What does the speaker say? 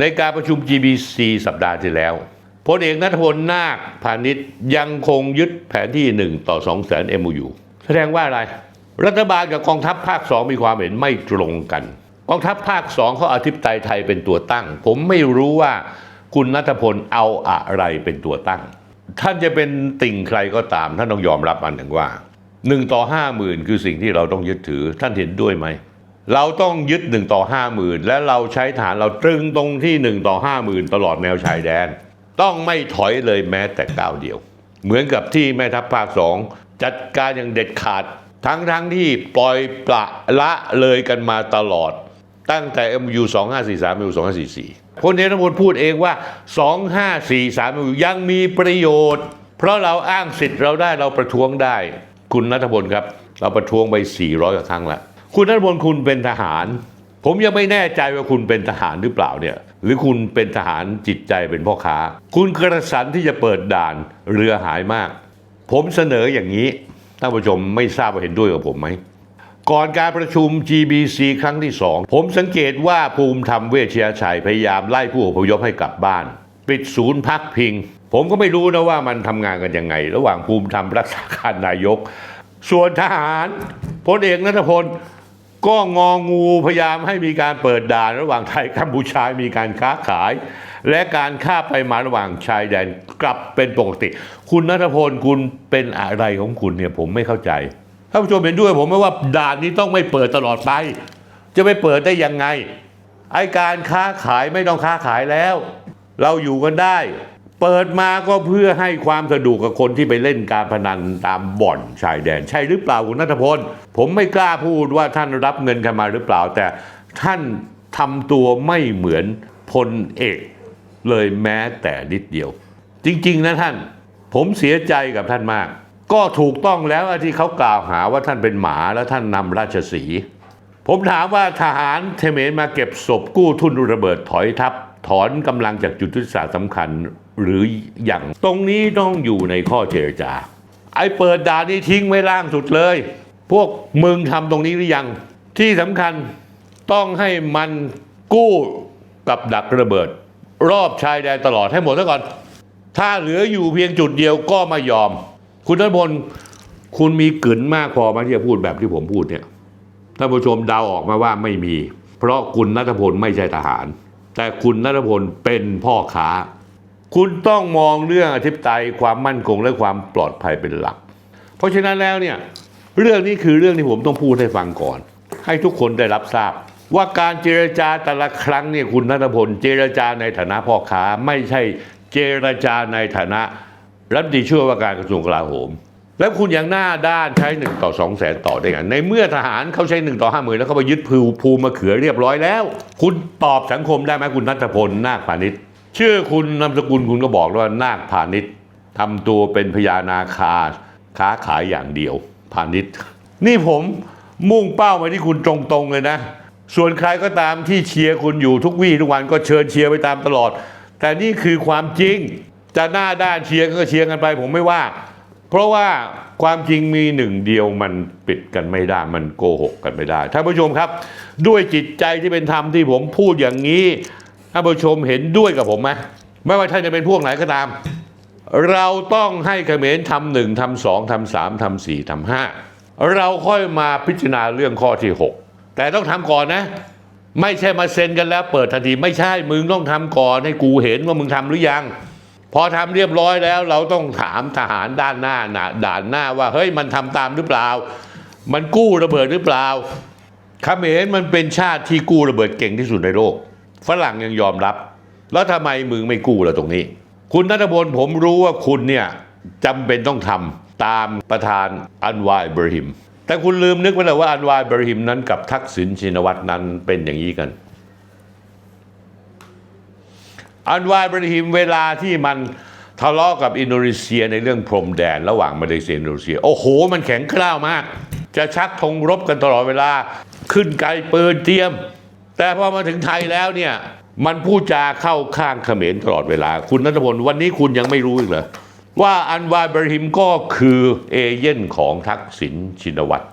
ในการประชุม GBC สัปดาห์ที่แล้วพลเอกนัทพลนาคพาณิชย์ยังคงยึดแผนที่ 1 ต่อ2แสน MOU แสดงว่าอะไร รัฐบาลกับกองทัพภาค 2 มีความเห็นไม่ตรงกัน กองทัพภาค 2เขาอาทิตย์ไตยไทยเป็นตัวตั้ง ผมไม่รู้ว่าคุณนัทพลเอาอะไรเป็นตัวตั้ง ท่านจะเป็นติ่งใครก็ตาม ท่านต้องยอมรับอันหนึ่งว่า 1 ต่อ 5 0,000 คือสิ่งที่เราต้องยึดถือท่านเห็นด้วยไหม เราต้องยึด 1 ต่อ 5 0,000และเราใช้ฐานเราตรึงตรงที่ 1 ต่อ 5 0,000 ตลอดแนวชายแดน ต้องไม่ถอยเลยแม้แต่ก้าวเดียว เหมือนกับที่แม่ทัพภาคสองจัดการอย่างเด็ดขาด ทั้งทั้งที่ปล่อยปละละเลยกันมาตลอด ตั้งแต่ MU 2543 MU 2544พลเอกนพลพูดเองว่า 2543 MU ยังมีประโยชน์ เพราะเราอ้างสิทธิ์เราได้เราประท้วงได้ คุณนัทพลครับ เราประท้วงไป 400กว่าครั้งแล้ว คุณนัทพลคุณเป็นทหาร ผมยังไม่แน่ใจว่าคุณเป็นทหารหรือเปล่าเนี่ย หรือคุณเป็นทหารจิตใจเป็นพ่อค้า คุณกระสันที่จะเปิดด่านเรือหายมาก ผมเสนออย่างนี้ท่านผู้ชมไม่ทราบว่าเห็นด้วยกับผมไหมก่อนการประชุม GBC ครั้งที่สองผมสังเกตว่าภูมิธรรมเวชยชัยพยายามไล่ผู้อพยพให้กลับบ้าน ปิดศูนย์พักพิง ผมก็ไม่รู้นะว่ามันทำงานกันยังไง ระหว่างภูมิธรรมรักษาการนายก ส่วนทหารพลเอกนัทพล ก็งองูพยายามให้มีการเปิดด่านระหว่างไทยกัมพูชา มีการค้าขาย และการข้าไปมาระหว่างชายแดนกลับเป็นปกติ คุณนัทพลคุณเป็นอะไรของคุณเนี่ยผมไม่เข้าใจท่านผู้ชมเห็นด้วยผมไหมว่าด่านนี้ต้องไม่เปิดตลอดไป จะไปเปิดได้ยังไงไอการค้าขายไม่ต้องค้าขายแล้ว เราอยู่กันได้ เปิดมาก็เพื่อให้ความสะดวกกับคนที่ไปเล่นการพนันตามบ่อนชายแดน ใช่หรือเปล่าคุณนัทพล ผมไม่กล้าพูดว่าท่านรับเงินกันมาหรือเปล่า แต่ท่านทำตัวไม่เหมือนพลเอกเลยแม้แต่นิดเดียว จริง ๆ นะท่าน ผมเสียใจกับท่านมาก ก็ถูกต้องแล้วที่เขากล่าวหาว่าท่านเป็นหมาแล้วท่านนำราชสี ผมถามว่าทหารเขมรมาเก็บศพกู้ทุนระเบิดถอยทัพถอนกำลังจากจุดยุทธศาสตร์สำคัญ หรืออย่างตรงนี้ต้องอยู่ในข้อเจรจา ไอ้เปิดด่านนี้ทิ้งไว้ล่างสุดเลย พวกมึงทำตรงนี้หรือยัง ที่สำคัญต้องให้มันกู้กับดักระเบิด รอบชายแดนตลอดให้หมดซะก่อน ถ้าเหลืออยู่เพียงจุดเดียวก็ไม่ยอม คุณนัทพลคุณมีกลืนมากพอไหมที่จะพูดแบบที่ผมพูดเนี่ยท่านผู้ชมเดาออกมาว่าไม่มี เพราะคุณนัทพลไม่ใช่ทหาร แต่คุณนัทพลเป็นพ่อค้า คุณต้องมองเรื่องอธิปไตยความมั่นคงและความปลอดภัยเป็นหลัก เพราะฉะนั้นแล้วเนี่ยเรื่องนี้คือเรื่องที่ผมต้องพูดให้ฟังก่อน ให้ทุกคนได้รับทราบ ว่าการเจรจาแต่ละครั้งเนี่ยคุณนัทพลเจรจาในฐานะพ่อค้า ไม่ใช่เจรจาในฐานะรัฐมนตรีช่วยว่าการกระทรวงกลาโหม แล้วคุณยังหน้าด้านใช้หนึ่งต่อสองแสนต่อได้ไงในเมื่อทหารเขาใช้หนึ่งต่อห้าหมื่นแล้วเขาไปยึดภูภูมะเขือเรียบร้อยแล้ว คุณตอบสังคมได้ไหมคุณนัทพลนาคพาณิชย์ ชื่อคุณนามสกุลคุณก็บอกแล้วว่านาคพาณิชย์ทำตัวเป็นพญานาคาค้าขายอย่างเดียวพาณิชย์ นี่ผมมุ่งเป้ามาที่คุณตรงๆเลยนะ ส่วนใครก็ตามที่เชียร์คุณอยู่ทุกวี่ทุกวันก็เชิญเชียร์ไปตามตลอด แต่นี่คือความจริงจะหน้าด้านเชียร์ก็เชียร์กันไป ผมไม่ว่า เพราะว่าความจริงมีหนึ่งเดียวมันปิดกันไม่ได้มันโกหกกันไม่ได้ท่านผู้ชมครับ ด้วยจิตใจที่เป็นธรรมที่ผมพูดอย่างนี้ ท่านผู้ชมเห็นด้วยกับผมไหมไม่ว่าท่านจะเป็นพวกไหนก็ตาม เราต้องให้เขมรทำหนึ่งทำสองทำสามทำสี่ทำห้าเราค่อยมาพิจารณาเรื่องข้อที่หกแต่ต้องทำก่อนนะ ไม่ใช่มาเซ็นกันแล้ว เปิดทันทีไม่ใช่มึงต้องทำก่อนให้กูเห็นว่ามึงทำหรือยัง พอทำเรียบร้อยแล้ว เราต้องถามทหารด้านหน้านะด่านหน้าว่าเฮ้ยมันทำตามหรือเปล่า มันกู้ระเบิดหรือเปล่าเขมรมันเป็นชาติที่กู้ระเบิดเก่งที่สุดในโลก ฝรั่งยังยอมรับ แล้วทำไมมึงไม่กู้ล่ะตรงนี้ คุณนัทพลผมรู้ว่าคุณเนี่ยจำเป็นต้องทำตามประธานอันวาอิบราฮิม แต่คุณลืมนึกไปแล้วว่าอันวาอิบราฮิมนั้นกับทักษิณชินวัตรนั้นเป็นอย่างนี้กัน อันวาอิบราฮิมเวลาที่มันทะเลาะกับอินโดนีเซียในเรื่องพรมแดน ระหว่างมาเลเซียอินโดนีเซีย โอ้โห มันแข็งกร้าวมาก จะชักธงรบกันตลอดเวลา ขึ้นไกลปืนเตรียม แต่พอมาถึงไทยแล้วเนี่ยมันพูดจาเข้าข้างเขมรตลอดเวลา คุณนัทพลวันนี้คุณยังไม่รู้อีกเหรอว่าอันวาบรหิมก็คือเอเย่นของทักษิณชินวัตร